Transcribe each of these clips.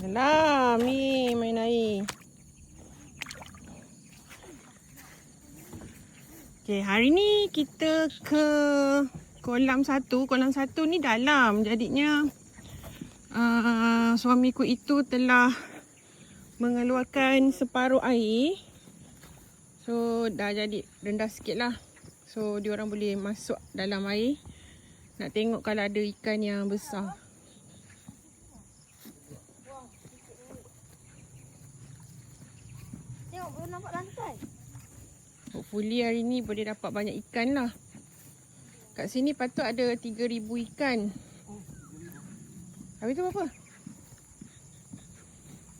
Alah, Mi main air. Okay, hari ni kita ke kolam satu. Kolam satu ni dalam. Jadinya uh, suamiku itu telah mengeluarkan separuh air. So, dah jadi rendah sikit lah. So, diorang boleh masuk dalam air. Nak tengok kalau ada ikan yang besar. Tengok baru nampak lantai. Hopefully hari ni boleh dapat banyak ikan lah. Kat sini patut ada 3,000 ikan. Habis tu apa?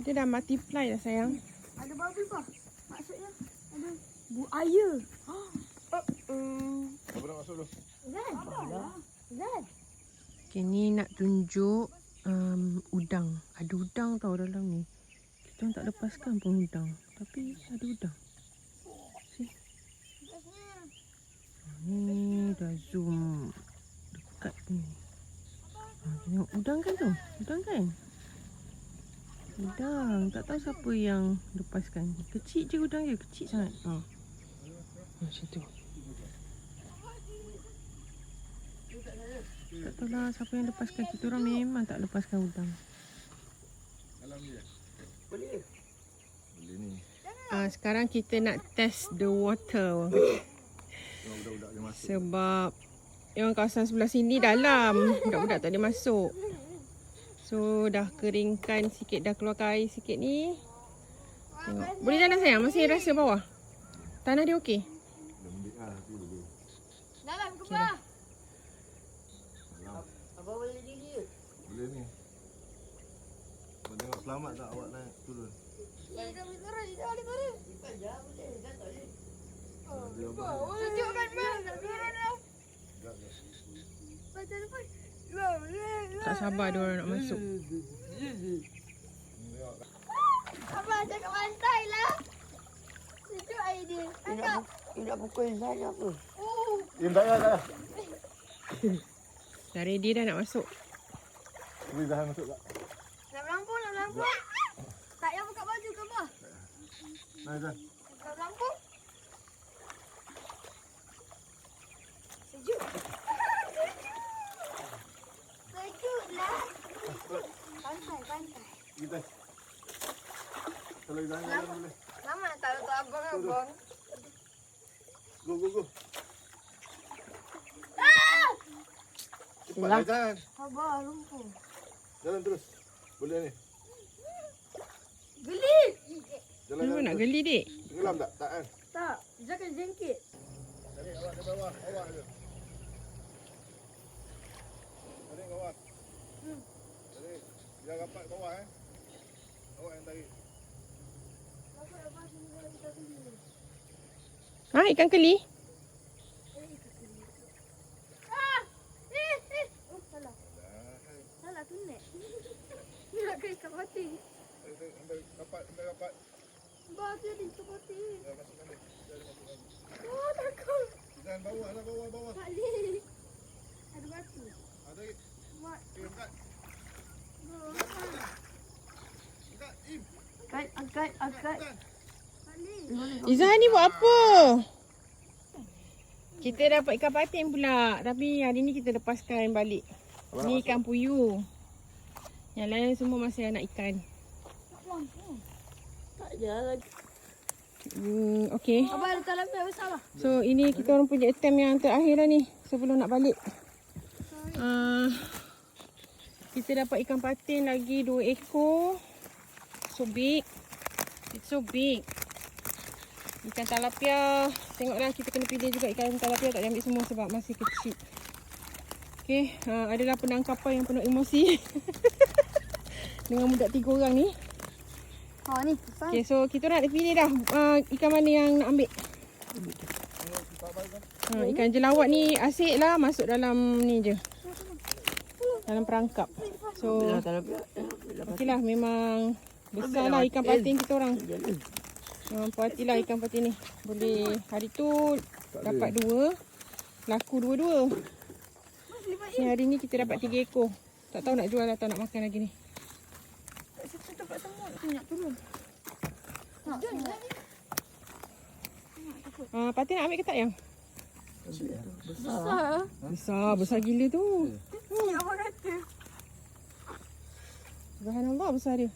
Dia dah multiply dah sayang. Ada babi apa? Maksudnya ada buaya. Uh-uh. Apa nak masuk tu? Zan. Zan. Okay, ni nak tunjuk um, udang. Ada udang tau dalam ni. Kita tak lepaskan pun udang. Tapi ada udang. See? Ni dah zoom dekat ni. Ha, tengok udang kan tu? Udang kan? Udang. Tak tahu siapa yang lepaskan. Kecil je udang dia. Kecil sangat. Ha. Macam tu. Tak tahu lah siapa yang lepaskan. Kita orang memang tak lepaskan udang. Dalam dia. Boleh. Boleh ni. Uh, sekarang kita nak test the water. Sebab yang kawasan sebelah sini dalam. Budak-budak tak boleh masuk. So dah keringkan sikit. Dah keluarkan air sikit ni. Tengok. Boleh jalan sayang? Masih rasa bawah? Tanah dia okey? Dalam ke. Dalam. Apa boleh diri? Boleh ni. Selamat tak awak naik turun? Dia boleh turun. Dia boleh turun. Dia apa? Sejuk Bang? Nak turun dah. Gak, gak. Baca depan. Tak sabar dia orang nak masuk. Abang cakap pantai lah. Sejuk air dia. Tangkap. Dia nak pukul saya apa? Oh. Im tak payah, tak payah. Dah ready dah nak masuk. Boleh Zahan masuk tak? Tak payah buka baju ke apa? Naik Zahan. Nak melampau. Sejuk. Sejuk lah. Pantai, pantai. Kita. Kalau Zahan jalan boleh. Lama nak tahu tu abang-abang. Go, go, go. Ah! Cepat Zahan. Abang. Jalan terus. Boleh ni. Geli. Jalan, Kenapa nak geli dik? Tenggelam tak? Tak kan? Tak, jangan jengkit. Tarik awak ke bawah. Awak je. Tarik ke bawah. Tarik. Biar rapat bawah eh. Awak yang tarik. Ha ikan keli? Ah! Eh, eh. Oh, salah. Salah tunek. Ni nak kena ikan mati. Tarik, tarik. Ambil rapat. Ambil rapat. Dia. Dah masukkan. Oh, takut. Jangan bawah lah. Bawah, bawah. Tak boleh. Ada batu. Tarik. Buat. Angkat. Angkat. Im. Angkat, angkat, angkat. Izan ni buat apa? Kita dapat ikan patin pula. Tapi hari ni kita lepaskan balik. Abang Ni ikan puyuh. Yang lain semua masih anak ikan. Hmm, okay. Abang letak lapis besar lah. So ini kita orang punya attempt yang terakhir lah ni. Sebelum nak balik. Uh, kita dapat ikan patin lagi dua ekor. So big. It's so big. Ikan talapia. Tengoklah kita kena pilih juga ikan talapia. Tak ambil semua sebab masih kecil. Okay. Uh, adalah penangkapan yang penuh emosi. Dengan budak tiga orang ni. Ha ni, besar. Okay, so kita nak pilih dah uh, ikan mana yang nak ambil. Ha, ikan jelawat ni asyik lah masuk dalam ni je. Dalam perangkap. So, okey lah memang besar lah ikan patin kita orang. Memang puas lah ikan patin ni. Boleh hari tu dapat dua. Laku dua-dua. Ni hari ni kita dapat tiga ekor. Tak tahu nak jual atau nak makan lagi ni. Nak turun. Nak turun. Ah, Patin nak ambil ke tak yang? Besar. Besar, besar gila tu. Ni apa kata? Subhanallah besar dia.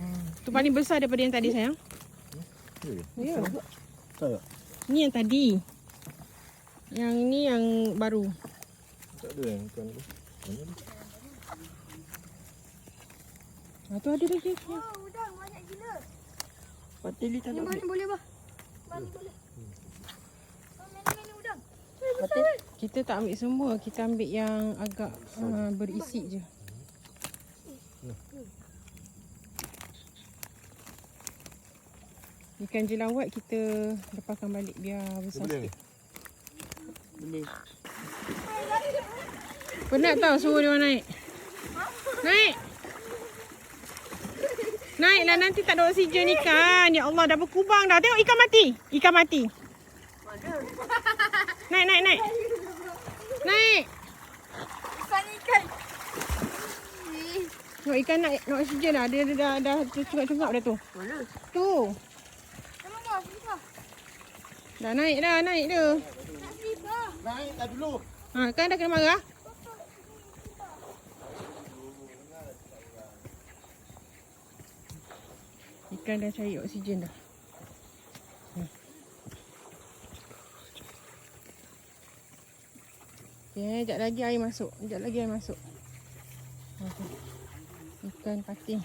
Hmm. Tu paling besar daripada yang tadi sayang. Ya. Saya. Ni yang tadi. Yang ni yang baru. Tak ada yang ikan tu. Mana tu? Ah, tu ada lagi. Oh, udang banyak gila. Patili tak Ni nak mana boleh bah? Mana boleh? Oh, mana-mana udang. Patil. Kita tak ambil semua. Kita ambil yang agak uh, berisi je. Ikan jelawat kita lepaskan balik biar Dia besar boleh sikit. Boleh. Penat tau suruh dia naik. Naik. Naiklah nanti tak ada oksigen ikan. Ya Allah dah berkubang dah. Tengok ikan mati. Ikan mati. Naik, naik, naik. Naik. Ikan ikan. Tengok ikan nak, nak oksigen dah. Dia, dia dah, dah cungap-cungap dah tu. Mana? Tu. Sini Dah naik dah, naik dia. Naik dah dulu. Ha, kan dah kena marah? Ikan dah cari oksigen dah. Hmm. Okay, sekejap lagi air masuk. Sekejap lagi air masuk. Okay. Ikan patin.